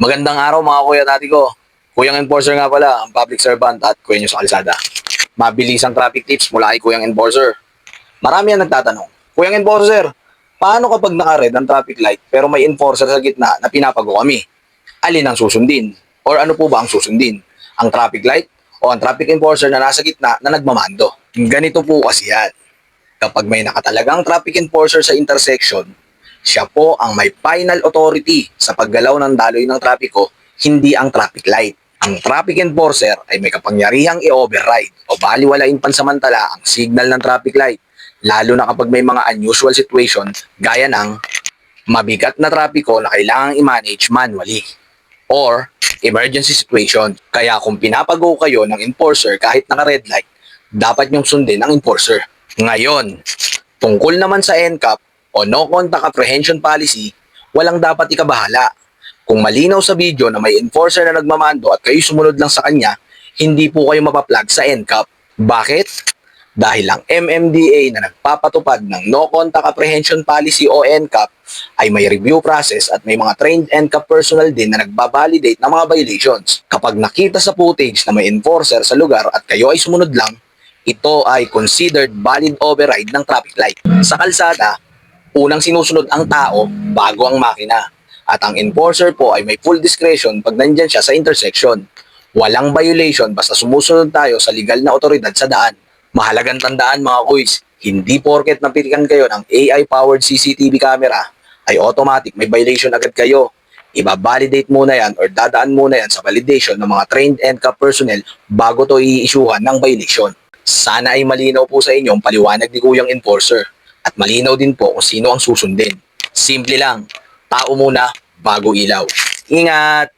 Magandang araw mga kuya tati ko. Kuyang enforcer nga pala, ang public servant at kuya nyo sa kalsada. Mabilisang traffic tips mula kay kuyang enforcer. Marami ang nagtatanong, Kuyang enforcer, paano kapag naka-red ang traffic light pero may enforcer sa gitna na pinapago kami? Alin ang susundin? Or ano po ba ang susundin? Ang traffic light o ang traffic enforcer na nasa gitna na nagmamando? Ganito po kasi yan. Kapag may nakatalagang traffic enforcer sa intersection, siya po ang may final authority sa paggalaw ng daloy ng trapiko, hindi ang traffic light. Ang traffic enforcer ay may kapangyarihang i-override o baliwalain pansamantala ang signal ng traffic light, lalo na kapag may mga unusual situation gaya ng mabigat na trapiko na kailangang i-manage manually or emergency situation. Kaya kung pinapago kayo ng enforcer kahit naka-red light, dapat niyong sundin ang enforcer. Ngayon, tungkol naman sa NCAP o No Contact Apprehension Policy, walang dapat ikabahala. Kung malinaw sa video na may enforcer na nagmamando at kayo sumunod lang sa kanya, hindi po kayo mapaplag sa NCAP. Bakit? Dahil ang MMDA na nagpapatupad ng No Contact Apprehension Policy o NCAP ay may review process at may mga trained NCAP personnel din na nagbabalidate ng mga violations. Kapag nakita sa footage na may enforcer sa lugar at kayo ay sumunod lang, ito ay considered valid override ng traffic light. Sa kalsada, unang sinusunod ang tao bago ang makina. At ang enforcer po ay may full discretion pag nandyan siya sa intersection. Walang violation basta sumusunod tayo sa legal na otoridad sa daan. Mahalagang tandaan mga kuys, hindi porket napilikan kayo ng AI-powered CCTV camera ay automatic may violation agad kayo. Iba-validate muna yan or dadaan muna yan sa validation ng mga trained NCAP personnel bago to i-issuehan ng violation. Sana ay malinaw po sa inyo ang paliwanag ni Kuyang Enforcer at malinaw din po kung sino ang susundin. Simple lang, tao muna bago ilaw. Ingat!